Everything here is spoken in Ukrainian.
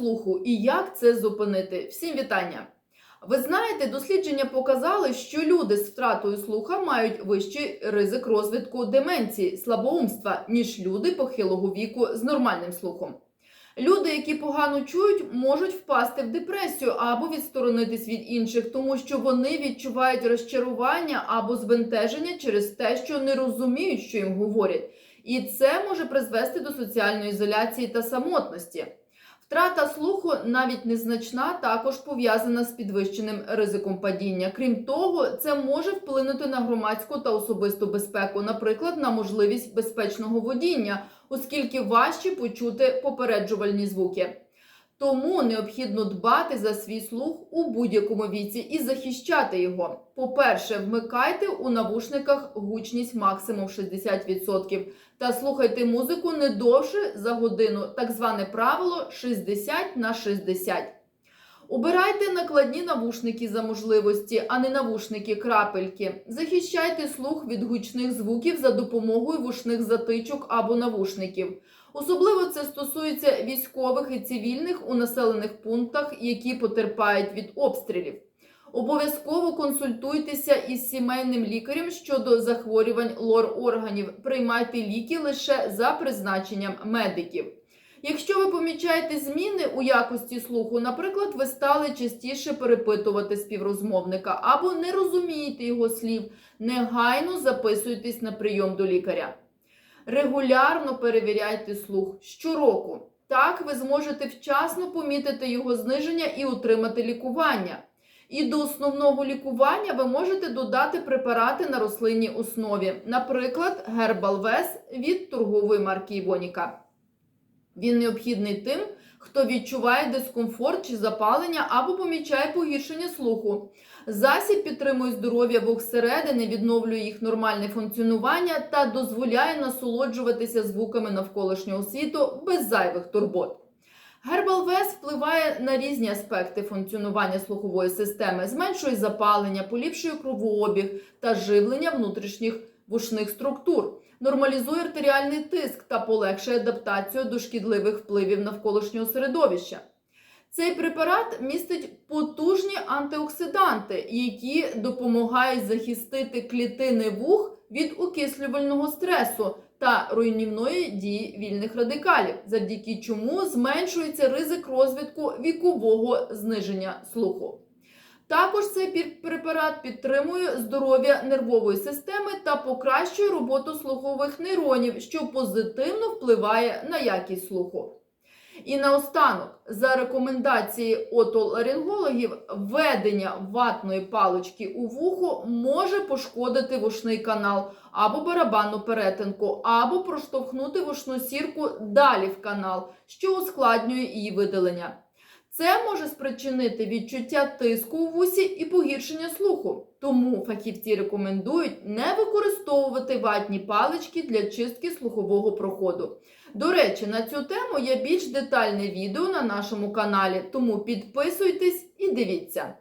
слуху і як це зупинити. Всім вітання! Ви знаєте, дослідження показали, що люди з втратою слуха мають вищий ризик розвитку деменції, слабоумства, ніж люди похилого віку з нормальним слухом. Люди, які погано чують, можуть впасти в депресію або відсторонитись від інших, тому що вони відчувають розчарування або збентеження через те, що не розуміють, що їм говорять. І це може призвести до соціальної ізоляції та самотності. Втрата слуху, навіть незначна, також пов'язана з підвищеним ризиком падіння. Крім того, це може вплинути на громадську та особисту безпеку, наприклад, на можливість безпечного водіння, оскільки важче почути попереджувальні звуки. Тому необхідно дбати за свій слух у будь-якому віці і захищати його. По-перше, вмикайте у навушниках гучність максимум 60% та слухайте музику не довше за годину, так зване правило 60 на 60. Убирайте накладні навушники за можливості, а не навушники крапельки. Захищайте слух від гучних звуків за допомогою вушних затичок або навушників. Особливо це стосується військових і цивільних у населених пунктах, які потерпають від обстрілів. Обов'язково консультуйтеся із сімейним лікарем щодо захворювань лор органів. Приймайте ліки лише за призначенням медиків. Якщо ви помічаєте зміни у якості слуху, наприклад, ви стали частіше перепитувати співрозмовника або не розумієте його слів, негайно записуйтесь на прийом до лікаря. Регулярно перевіряйте слух щороку. Так ви зможете вчасно помітити його зниження і отримати лікування. І до основного лікування ви можете додати препарати на рослинній основі, наприклад, Гербалвес від торгової марки Івоніка. Він необхідний тим, хто відчуває дискомфорт чи запалення або помічає погіршення слуху. Засіб підтримує здоров'я вух середини, відновлює їх нормальне функціонування та дозволяє насолоджуватися звуками навколишнього світу без зайвих турбот. Гербалвес впливає на різні аспекти функціонування слухової системи, зменшує запалення, поліпшує кровообіг та живлення внутрішніх вушних структур, нормалізує артеріальний тиск та полегшує адаптацію до шкідливих впливів навколишнього середовища. Цей препарат містить потужні антиоксиданти, які допомагають захистити клітини вух від окислювального стресу та руйнівної дії вільних радикалів, завдяки чому зменшується ризик розвитку вікового зниження слуху. Також цей препарат підтримує здоров'я нервової системи та покращує роботу слухових нейронів, що позитивно впливає на якість слуху. І наостанок, за рекомендації отоларингологів, введення ватної палички у вухо може пошкодити вушний канал або барабанну перетинку, або проштовхнути вушну сірку далі в канал, що ускладнює її видалення. Це може спричинити відчуття тиску у вусі і погіршення слуху. Тому фахівці рекомендують не використовувати ватні палички для чистки слухового проходу. До речі, на цю тему є більш детальне відео на нашому каналі, тому підписуйтесь і дивіться.